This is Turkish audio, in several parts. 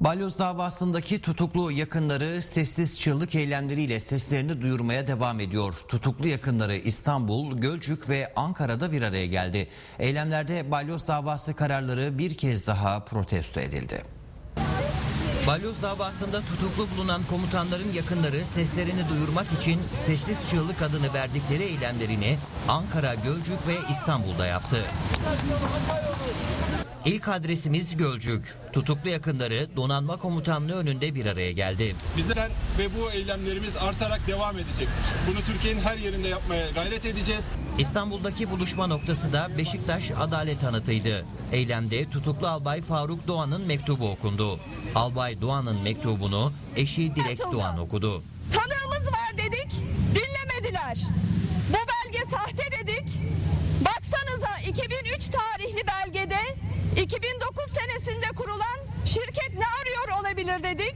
Balyoz davasındaki tutuklu yakınları sessiz çığlık eylemleriyle seslerini duyurmaya devam ediyor. Tutuklu yakınları İstanbul, Gölcük ve Ankara'da bir araya geldi. Eylemlerde balyoz davası kararları bir kez daha protesto edildi. Balyoz davasında tutuklu bulunan komutanların yakınları seslerini duyurmak için sessiz çığlık adını verdikleri eylemlerini Ankara, Gölcük ve İstanbul'da yaptı. İlk adresimiz Gölcük. Tutuklu yakınları donanma komutanlığı önünde bir araya geldi. Bizler ve bu eylemlerimiz artarak devam edecektir. Bunu Türkiye'nin her yerinde yapmaya gayret edeceğiz. İstanbul'daki buluşma noktası da Beşiktaş Adalet Anıtı'ydı. Eylemde tutuklu albay Faruk Doğan'ın mektubu okundu. Albay Doğan'ın mektubunu eşi Dilek Doğan okudu. Tanığımız var dedik, olabilir dedik.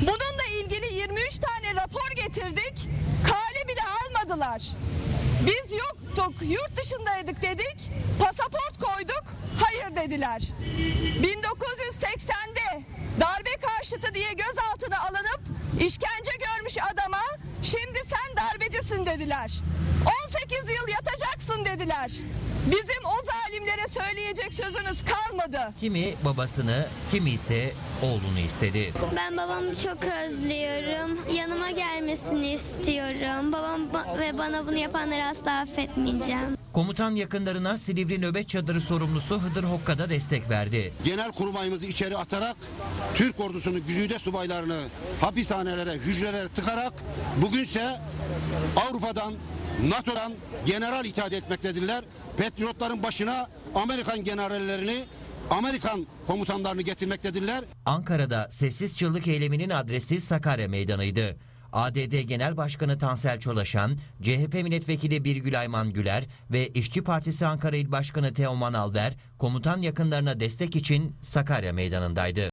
Bununla ilgili 23 tane rapor getirdik. Kale bile almadılar. Biz yoktuk, yurt dışındaydık dedik. Pasaport koyduk, hayır dediler. 1980'de darbe karşıtı diye gözaltına alınıp işkence görmüş adama şimdi sen darbecisin dediler. 18 yıl yatacaksın dediler. Bizim o zalimlere söyleyecek sözümüz kalmadı. Kimi babasını, kimi ise oğlunu istedi. Ben babamı çok özlüyorum. Yanıma gelmesini istiyorum. Babam ba- ve bana bunu yapanları asla affetmeyeceğim. Komutan yakınlarına Silivri nöbet çadırı sorumlusu Hıdır Hokka'da destek verdi. genel kurmayımızı içeri atarak Türk ordusunun güzide subaylarını hapishanelere, hücrelere tıkarak bugünse Avrupa'dan, NATO'dan general itaat etmektedirler. Patriotların başına Amerikan generallerini, Amerikan komutanlarını getirmektedirler. Ankara'da sessiz çığlık eyleminin adresi Sakarya Meydanı'ydı. ADD Genel Başkanı Tansel Çolaşan, CHP Milletvekili Birgül Ayman Güler ve İşçi Partisi Ankara İl Başkanı Teoman Alver, komutan yakınlarına destek için Sakarya Meydanı'ndaydı.